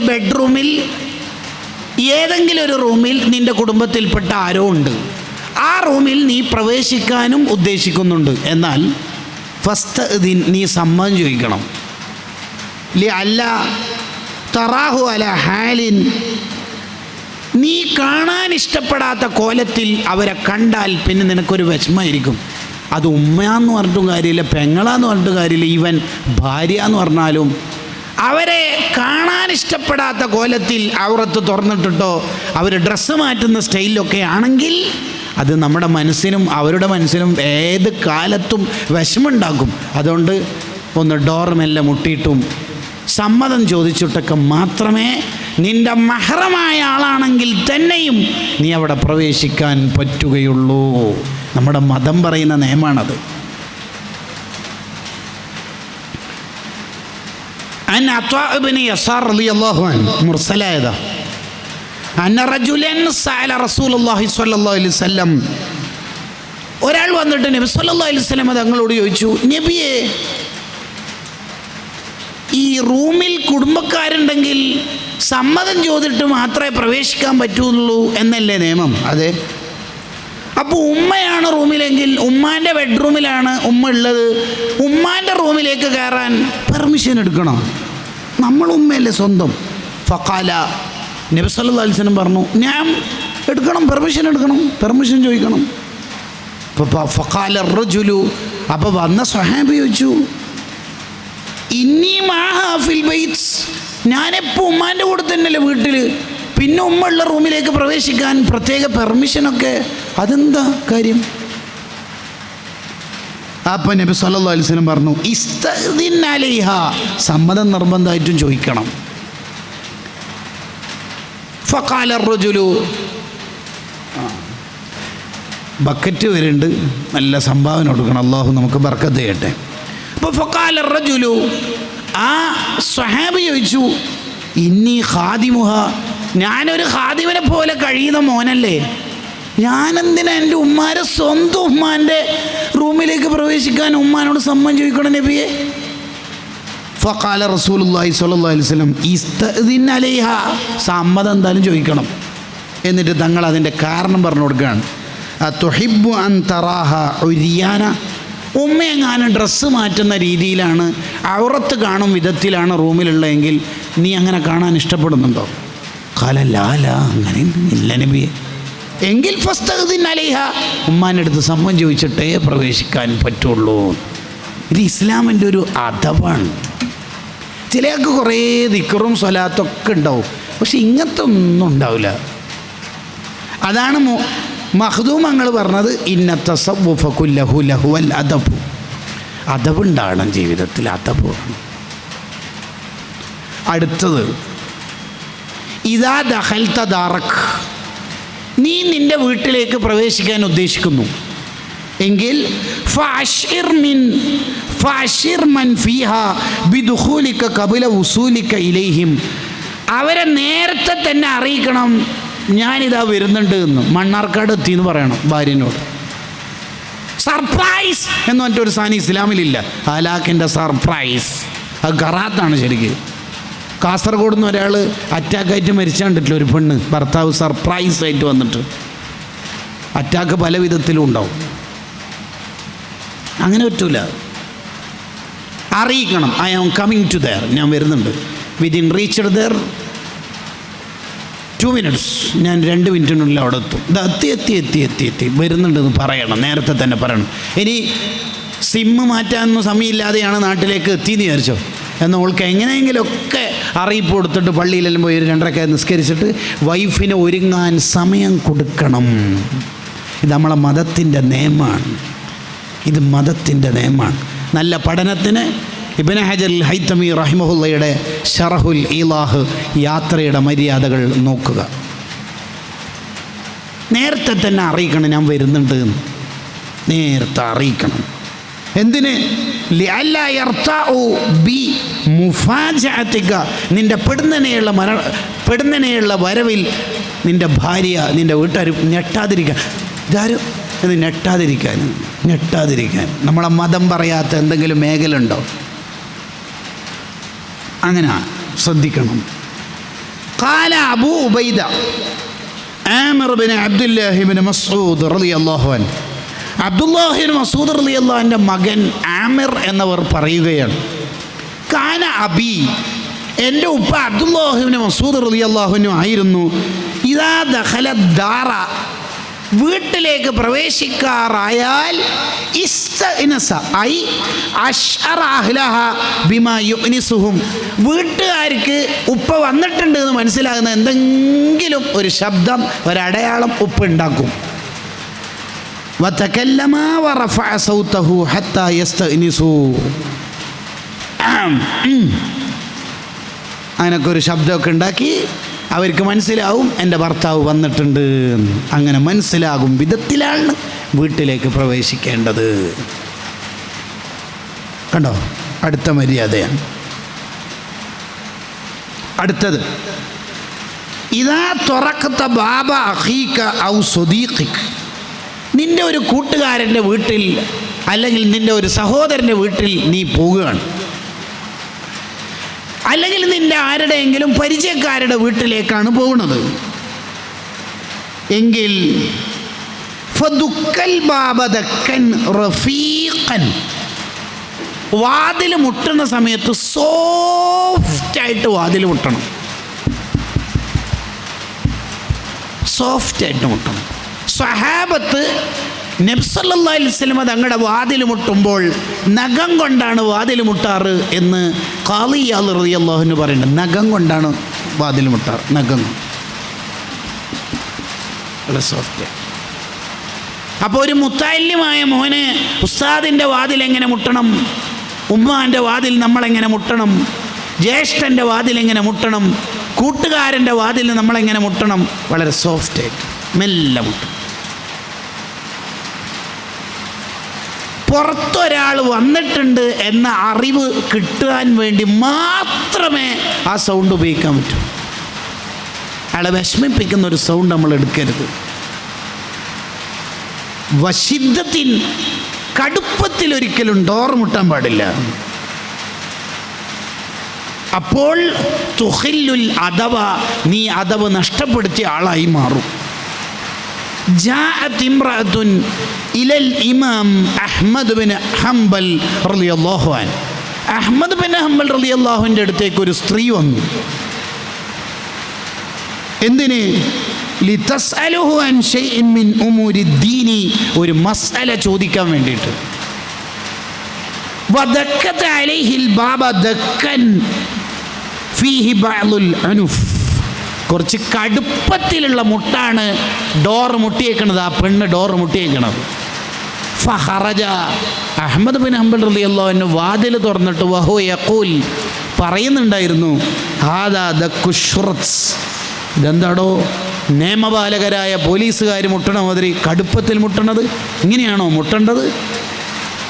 ഒരു ബെഡ്റൂമിൽ ഏതെങ്കിലും ഒരു റൂമിൽ നിന്റെ കുടുംബത്തിൽപ്പെട്ട ആരോ ഉണ്ട്. ആ റൂമിൽ നീ പ്രവേശിക്കാനും ഉദ്ദേശിക്കുന്നുണ്ട്. എന്നാൽ ഫസ്റ്റ് ഇതിൻ നീ സമ്മതം ചോദിക്കണം. അല്ല തറാഹു അല ഹാലിൻ. നീ കാണാൻ ഇഷ്ടപ്പെടാത്ത കോലത്തിൽ അവരെ കണ്ടാൽ പിന്നെ നിനക്കൊരു വിഷമമായിരിക്കും. അത് ഉമ്മയാന്ന് പറഞ്ഞിട്ടും കാര്യമില്ല പെങ്ങളാന്ന് പറഞ്ഞിട്ടും കാര്യമില്ല ഇവൻ ഭാര്യ എന്ന് പറഞ്ഞാലും അവരെ കാണാൻ ഇഷ്ടപ്പെടാത്ത കോലത്തിൽ ഔറത്ത് തുറന്നിട്ടിട്ടോ അവർ ഡ്രസ്സ് മാറ്റുന്ന സ്റ്റൈലിലൊക്കെ ആണെങ്കിൽ അത് നമ്മുടെ മനസ്സിനും അവരുടെ മനസ്സിനും ഏത് കാലത്തും വിഷമുണ്ടാക്കും അതുകൊണ്ട് ഒന്ന് ഡോർമെല്ലാം മുട്ടിയിട്ടും സമ്മതം ചോദിച്ചിട്ടൊക്കെ മാത്രമേ നിന്റെ മഹറമായ ആളാണെങ്കിൽ തന്നെയും നീ അവിടെ പ്രവേശിക്കാൻ പറ്റുകയുള്ളൂ. നമ്മുടെ മതം പറയുന്ന ഒരാൾ വന്നിട്ട് നബി വസല്ലം തങ്ങളോട് ചോദിച്ചു നബിയെ ഈ റൂമിൽ കുടുംബക്കാരുണ്ടെങ്കിൽ സമ്മതം ചോദിച്ചിട്ട് മാത്രമേ പ്രവേശിക്കാൻ പറ്റുള്ളൂ എന്നല്ലേ നിയമം? അതെ. അപ്പോൾ ഉമ്മയാണ് റൂമിലെങ്കിൽ ഉമ്മാന്റെ ബെഡ്റൂമിലാണ് ഉമ്മ ഉള്ളത്. ഉമ്മാന്റെ റൂമിലേക്ക് കയറാൻ പെർമിഷൻ എടുക്കണം. നമ്മൾ ഉമ്മയല്ലേ സ്വന്തം? ഫക്കാല നബിസല്ലാ പറഞ്ഞു ഞാൻ എടുക്കണം പെർമിഷൻ എടുക്കണം പെർമിഷൻ ചോദിക്കണം. അപ്പോൾ ഫക്കാല റജുലു അപ്പോൾ വന്ന സ്വഹാബി ചോദിച്ചു ഇനി മാഹാഫിൽ ബൈറ്റ്സ് ഞാനെപ്പോൾ ഉമ്മാന്റെ കൂടെ തന്നെയല്ലേ വീട്ടിൽ പിന്നെ ഉമ്മ ഉള്ള റൂമിലേക്ക് പ്രവേശിക്കാൻ പ്രത്യേക പെർമിഷനൊക്കെ അതെന്താ കാര്യം? അപ്പം നബി സല്ലല്ലാഹു അലൈഹി വസല്ലം പറഞ്ഞു ഇസ്തദിൻ അലൈഹ. സമ്മതം നിർബന്ധമായിട്ടും ചോദിക്കണം. ഫഖാല റജുലു ബക്കറ്റ് വരുന്നുണ്ട് നല്ല സംഭാവന കൊടുക്കണം. അള്ളാഹു നമുക്ക് ബർക്കത്ത് ചെയ്യട്ടെ അപ്പോൾ ഫക്കാല റജുലു ആ സ്വഹാബി ചോദിച്ചു ഇന്നി ഖാദിമുഹ. ഞാനൊരു ഖാദിമിനെ പോലെ കഴിയുന്ന മോനല്ലേ? ഞാനെന്തിനാ എന്റെ ഉമ്മാരെ സ്വന്തം ഉമ്മാന്റെ റൂമിലേക്ക് പ്രവേശിക്കാൻ ഉമ്മാനോട് സമ്മതം ചോദിക്കണം നബിയെ? ഫക്കാല റസൂലുള്ളാഹി സ്വല്ലല്ലാഹി അലൈഹി വസല്ലം ഇസ്തദിൻ അലൈഹ സമ്മതം എന്തായാലും ചോദിക്കണം. എന്നിട്ട് തങ്ങൾ അതിന്റെ കാരണം പറഞ്ഞു കൊടുക്കുകയാണ്. തൊഹിബു അൻ തറാഹ ഒരിയാന ഉമ്മയെങ്ങാനും ഡ്രസ്സ് മാറ്റുന്ന രീതിയിലാണ് ഔറത്ത് കാണും വിധത്തിലാണ് റൂമിലുള്ളതെങ്കിൽ നീ അങ്ങനെ കാണാൻ ഇഷ്ടപ്പെടുന്നുണ്ടോ? കല ലാല അങ്ങനെ ഇല്ല നബിയെ. എങ്കിൽ ഫസ്റ്റ് അലൈഹ. ഉമ്മാന്റെ അടുത്ത് സമ്മതം ചോദിച്ചിട്ടേ പ്രവേശിക്കാൻ പറ്റുള്ളൂ. ഇത് ഇസ്ലാമിന്റെ ഒരു അഥവാണ് ചിലർക്ക് കുറേ ദിക്കറും സ്വലാത്തൊക്കെ ഉണ്ടാവും. പക്ഷെ ഇങ്ങനത്തെ ഒന്നും ഉണ്ടാവില്ല. അതാണ് മഹ്ദൂം അങ്ങൾ പറഞ്ഞത് ഇന്നത്തെ സവ്വുഫക്കുല്ലഹു ലഹുവൽ അദബു. അദബുണ്ടാകണം ജീവിതത്തിൽ അദബ് വേണം. അടുത്തത് ഇതാ ദഹൽത്ത ദാറക്. നീ നിന്റെ വീട്ടിലേക്ക് പ്രവേശിക്കാൻ ഉദ്ദേശിക്കുന്നു. എങ്കിൽ ഇലൈഹിം. അവരെ നേരത്തെ തന്നെ അറിയിക്കണം ഞാനിതാ വരുന്നുണ്ട് എന്ന്. മണ്ണാർക്കാട് എത്തി എന്ന് പറയണം ഭാര്യനോട്. സർപ്രൈസ് എന്ന് പറഞ്ഞിട്ടൊരു സാധനം ഇസ്ലാമിലില്ല. ഹലാക്കിന്റെ സർപ്രൈസ്. അത് ഖറാത്താണ് ശരിക്ക്. കാസർഗോഡ് നിന്ന് ഒരാൾ അറ്റാക്കായിട്ട് മരിച്ചു കണ്ടിട്ടില്ല ഒരു പെണ്ണ്? ഭർത്താവ് സർപ്രൈസ് ആയിട്ട് വന്നിട്ട്. അറ്റാക്ക് പല വിധത്തിലും ഉണ്ടാവും. അങ്ങനെ പറ്റൂല. അറിയിക്കണം I am coming to there ഞാൻ വരുന്നുണ്ട്. Within reached there two minutes ഞാൻ രണ്ട് മിനിറ്റിനുള്ളിൽ അവിടെ എത്തും. എത്തി എത്തി എത്തി എത്തി എത്തി. വരുന്നുണ്ടെന്ന് പറയണം. നേരത്തെ തന്നെ പറയണം. ഇനി സിമ്മ് മാറ്റാനൊന്നും സമയമില്ലാതെയാണ് നാട്ടിലേക്ക് എത്തിയെന്ന് വിചാരിച്ചോ? എന്നാൽ ഓൾക്ക് എങ്ങനെയെങ്കിലുമൊക്കെ അറിയിപ്പ് കൊടുത്തിട്ട് പള്ളിയിലെല്ലാം പോയി ഒരു നിസ്കരിച്ചിട്ട് വൈഫിന് ഒരുങ്ങാൻ സമയം കൊടുക്കണം. ഇത് നമ്മളെ മതത്തിന്റെ നിയമമാണ്. ഇത് മതത്തിന്റെ നിയമമാണ്. നല്ല പഠനത്തിന് ഇബിൻ ഹജൽ ഹൈത്തമി റഹിമഹുല്ലയുടെ ഷറഹുൽ ഇലാഹ് യാത്രയുടെ മര്യാദകൾ നോക്കുക. നേരത്തെ തന്നെ അറിയിക്കണം ഞാൻ വരുന്നുണ്ട് നേരത്തെ അറിയിക്കണം. എന്തിന്? ബി മുഫാജാത്തിക നിന്റെ പെടുന്നനെയുള്ള മര പെടുന്നനെയുള്ള വരവിൽ നിന്റെ ഭാര്യ നിന്റെ വീട്ടുകാർ ഞെട്ടാതിരിക്കാൻ. ഇതാരും? ഇത് ഞെട്ടാതിരിക്കാൻ ഞെട്ടാതിരിക്കാൻ. നമ്മളെ മതം പറയാത്ത എന്തെങ്കിലും മേഖല ഉണ്ടോ അങ്ങനെ ശ്രദ്ധിക്കണം. കാല അബു ഉബൈദ മസൂദ് റലി അള്ളാഹുൻ അബ്ദുല്ലാഹിബിൻ മസൂദ് റലി മകൻ ആമിർ എന്നവർ പറയുകയാണ്. കാന അബി. എന്റെ ഉപ്പ അബ്ദുല്ലാഹിബിൻ മസൂദ് റലി അള്ളാഹുവിനും ആയിരുന്നു. ഇതാ ദഹല ദാറ. വീട്ടിലേക്ക് പ്രവേശിക്കാറായാൽ വീട്ടുകാർക്ക് ഉപ്പ വന്നിട്ടുണ്ട് എന്ന് മനസ്സിലാകുന്ന എന്തെങ്കിലും ഒരു ശബ്ദം ഒരടയാളം ഉപ്പ് ഉണ്ടാക്കും. വതകല്ലമ അങ്ങനൊക്കെ ഒരു ശബ്ദമൊക്കെ ഉണ്ടാക്കി അവർക്ക് മനസ്സിലാവും എന്റെ ഭർത്താവ് വന്നിട്ടുണ്ട് അങ്ങനെ മനസ്സിലാകും വിധത്തിലാണ് വീട്ടിലേക്ക് പ്രവേശിക്കേണ്ടത്. കണ്ടോ? അടുത്ത മര്യാദയാണ്. അടുത്തത്. ഇതാ തുറക്കത്ത ബാബ അഹീക്ക ഔ സ്വദീഖിക്. നിന്റെ ഒരു കൂട്ടുകാരന്റെ വീട്ടിൽ അല്ലെങ്കിൽ നിന്റെ ഒരു സഹോദരന്റെ വീട്ടിൽ നീ പോവുകയാണ്. അല്ലെങ്കിൽ നിന്റെ ആരുടെയെങ്കിലും പരിചയക്കാരുടെ വീട്ടിലേക്കാണ് പോകുന്നത്. എങ്കിൽ വാതിൽ മുട്ടുന്ന സമയത്ത് സോഫ്റ്റായിട്ട് വാതിൽ മുട്ടണം. സോഫ്റ്റായിട്ട് മുട്ടണം. സ്വഹാബത്ത് നബ്സല്ലാ അലിസ്ലമ തങ്ങളുടെ വാതിൽ മുട്ടുമ്പോൾ നഖം കൊണ്ടാണ് വാതിൽ മുട്ടാറ് എന്ന് കാളിയാൽ റളിയല്ലാഹുവിന് പറയുന്നുണ്ട് നഖം കൊണ്ടാണ് വാതിൽ മുട്ടാറ്. നഖം. സോഫ്റ്റ് അപ്പോൾ ഒരു മുത്താല്യമായ മോന് ഉസ്താദിന്റെ വാതിൽ എങ്ങനെ മുട്ടണം? ഉമ്മാന്റെ വാതിൽ നമ്മളെങ്ങനെ മുട്ടണം? ജ്യേഷ്ഠന്റെ വാതിൽ എങ്ങനെ മുട്ടണം? കൂട്ടുകാരന്റെ വാതിൽ നമ്മളെങ്ങനെ മുട്ടണം? വളരെ സോഫ്റ്റായിട്ട് മെല്ലെ മുട്ടും. പുറത്തൊരാൾ വന്നിട്ടുണ്ട് എന്ന അറിവ് കിട്ടാൻ വേണ്ടി മാത്രമേ ആ സൗണ്ട് ഉപയോഗിക്കാൻ പറ്റൂ. അയാളെ വിഷമിപ്പിക്കുന്ന ഒരു സൗണ്ട് നമ്മൾ എടുക്കരുത്. വശിദ്ധത്തിൻ കടുപ്പത്തിൽ ഒരിക്കലും ഡോർ മുട്ടാൻ പാടില്ല. അപ്പോൾ തുഹില്ലുൽ അഥവ നീ അഥവ് നഷ്ടപ്പെടുത്തിയ ആളായി മാറും. جاءت امرأة إلى الإمام أحمد بن حنبل رضي الله عنه അഹമ്മദ് ബിൻ ഹംബൽ റലി അള്ളാഹുവിൻ്റെ അടുത്തേക്ക് ഒരു സ്ത്രീ വന്നു എന്തിന് ലിതസ്അലുഹു അൻ ഷൈഇൻ മിൻ ഉമൂരി ദീനി ഒരു മസ്അല ചോദിക്കാൻ വേണ്ടിയിട്ട് വദക്കത്ത് അലൈഹിൽ ബാബ ദക്കൻ ഫീഹി ബഅ്ലുൽ അനുഫ് കുറച്ച് കടുപ്പത്തിലുള്ള മുട്ടാണ് ഡോർ മുട്ടിയേക്കണത്. ആ പെണ്ണ് ഡോർ മുട്ടിയേക്കണത് ഫഹറജ അഹമ്മദ് ബിൻ ഹംബൽ റലി അള്ളാഹുവിന് വാതിൽ തുറന്നിട്ട് വഹോ യക്കൂൽ പറയുന്നുണ്ടായിരുന്നു ഹാദാ ഇതെന്താടോ? നിയമപാലകരായ പോലീസുകാർ മുട്ടണ മാതിരി കടുപ്പത്തിൽ മുട്ടണത്? ഇങ്ങനെയാണോ മുട്ടേണ്ടത്?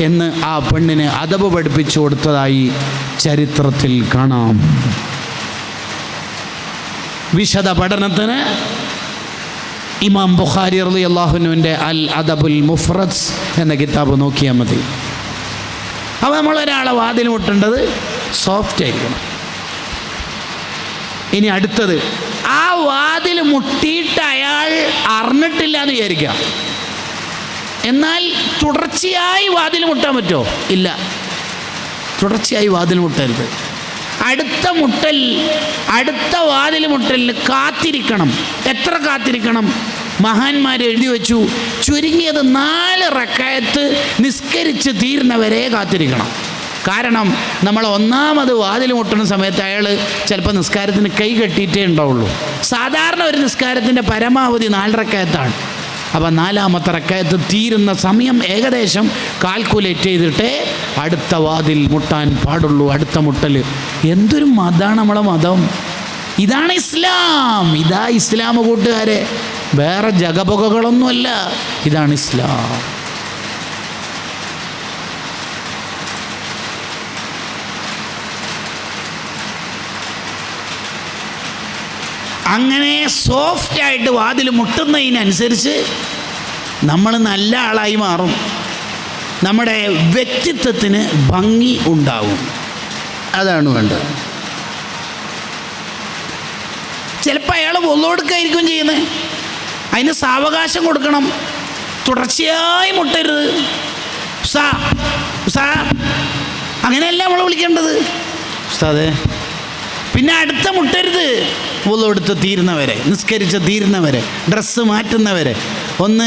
എന്ന് ആ പെണ്ണിന് അതവ് പഠിപ്പിച്ചു കൊടുത്തതായി ചരിത്രത്തിൽ കാണാം. വിശദ പഠനത്തിന് ഇമാം ബുഖാരി അലി അള്ളാഹുനുവിന്റെ അൽ അദബുൽ മുഫ്രദ്സ് എന്ന കിതാബ് നോക്കിയാൽ മതി. അപ്പോൾ നമ്മളൊരാളെ വാതിൽ മുട്ടേണ്ടത് സോഫ്റ്റ് ആയിരിക്കണം. ഇനി അടുത്തത് ആ വാതിൽ മുട്ടിയിട്ട് അയാൾ അറിഞ്ഞിട്ടില്ല എന്ന് വിചാരിക്കാം എന്നാൽ തുടർച്ചയായി വാതിൽ മുട്ടാൻ പറ്റുമോ? ഇല്ല. തുടർച്ചയായി വാതിൽ മുട്ടരുത്. അടുത്ത മുട്ടൽ അടുത്ത വാതിൽ മുട്ടലിന് കാത്തിരിക്കണം. എത്ര കാത്തിരിക്കണം? മഹാന്മാർ എഴുതി വെച്ചു ചുരുങ്ങിയത് നാല് റക്കായത്ത് നിസ്കരിച്ച് തീരുന്നവരെ കാത്തിരിക്കണം. കാരണം നമ്മൾ ഒന്നാമത് വാതിൽ മുട്ടുന്ന സമയത്ത് അയാൾ ചിലപ്പോൾ നിസ്കാരത്തിന് കൈ കെട്ടിയിട്ടേ ഉണ്ടാവുള്ളൂ. സാധാരണ ഒരു നിസ്കാരത്തിന്റെ പരമാവധി നാല് അപ്പം നാലാമത്തെ റക്കായത്ത് തീരുന്ന സമയം ഏകദേശം കാൽക്കുലേറ്റ് ചെയ്തിട്ടേ അടുത്ത വാതിൽ മുട്ടാൻ പാടുള്ളൂ അടുത്ത മുട്ടൽ. എന്തൊരു മതമാണ് നമ്മളെ മതം. ഇതാണ് ഇസ്ലാം. ഇതാ ഇസ്ലാം കൂട്ടുകാരെ. വേറെ ജഗപുകകളൊന്നുമല്ല. ഇതാണ് ഇസ്ലാം. അങ്ങനെ സോഫ്റ്റ് ആയിട്ട് വാതിൽ മുട്ടുന്നതിനനുസരിച്ച് നമ്മൾ നല്ല ആളായി മാറും. നമ്മുടെ വ്യക്തിത്വത്തിന് ഭംഗി ഉണ്ടാവും. അതാണ് വേണ്ടത്. ചിലപ്പോൾ അയാൾ ഒന്നുകൊടുക്കായിരിക്കും ചെയ്യുന്നത് അതിന് സാവകാശം കൊടുക്കണം. തുടർച്ചയായി മുട്ടരുത്. സാ സാ അങ്ങനെയല്ല നമ്മൾ വിളിക്കേണ്ടത്. ഉസ്താദേ പിന്നെ അടുത്ത മുട്ടരുത്. ഉള്ളെടുത്ത് തീരുന്നവരെ നിസ്കരിച്ച് തീരുന്നവരെ ഡ്രസ്സ് മാറ്റുന്നവരെ. ഒന്ന്